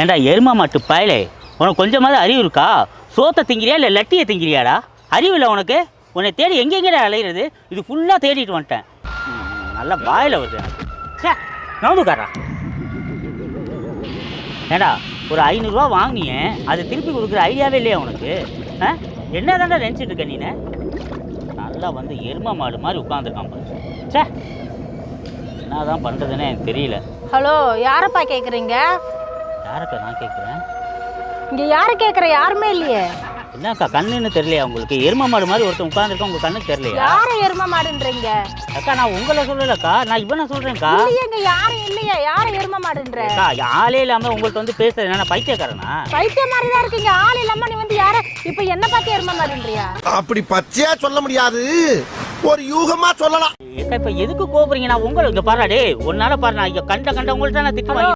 ஏண்டா எருமா மாட்டு பயலே? உனக்கு கொஞ்சமாவது அறிவு இருக்கா? சோத்தை திங்கிறியா இல்லை லட்டியை திங்கிறியாடா? அறிவு இல்லை உனக்கு? உன்னை தேடி எங்கெங்கடா அலையிறது? இது ஃபுல்லாக தேடிட்டு வந்துட்டேன். நல்லா வாயில் வருது. எனக்கு சே ஏண்டா ஒரு ஐநூறுரூவா வாங்கினியே அது திருப்பி கொடுக்குற ஐடியாவே இல்லையா உனக்கு? ஆ? என்ன தாண்டா நினச்சிட்டு இருக்க நீனு? நல்லா வந்து எரும மாடு மாதிரி உட்காந்துருக்கான் பாரு. சே என்னதான் பண்ணுறதுன்னே எனக்கு தெரியல. ஹலோ யாரப்பா கேட்குறீங்க யாரக்கா நான் கேட்குறேன் இங்க யாரு கேக்குற? யாருமே இல்லையே. என்னக்கா கண்ணுன்னு தெரியலையா உங்களுக்கு? எரும மாடு மாதிரி ஒருத்தன் உட்காந்துருக்கா உங்க கண்ணுக்கு தெரியலையா? யார எரும மாடுன்றீங்க? அக்கா நான் உங்களை சொல்லலக்கா நான் இவனை சொல்றேன்க்கா. இல்லையே இங்க யாரும் இல்லையே. யார எரும மாடுன்ற? அக்கா ஆளே இல்லாம உங்கள்ட்ட வந்து பேசுறது என்ன பைத்தியக்காரனா? பைத்தியம் மாதிரி தான் இருக்கீங்க ஆள் இல்லாம நீ வந்து யார இப்ப என்ன பார்த்து எரும மாடுன்றியா? அப்படி பச்சையா சொல்ல முடியாது. ஒரு யூகமா சொல்லலாம். ஏக்கா இப்ப எதுக்கு கோபுறீங்க? நான் உங்களை இங்க பாரு டேய். உன்னால பாரு நான் இங்க கண்ட கண்ட உங்கள்ட்ட நான் திட்டு வாங்கி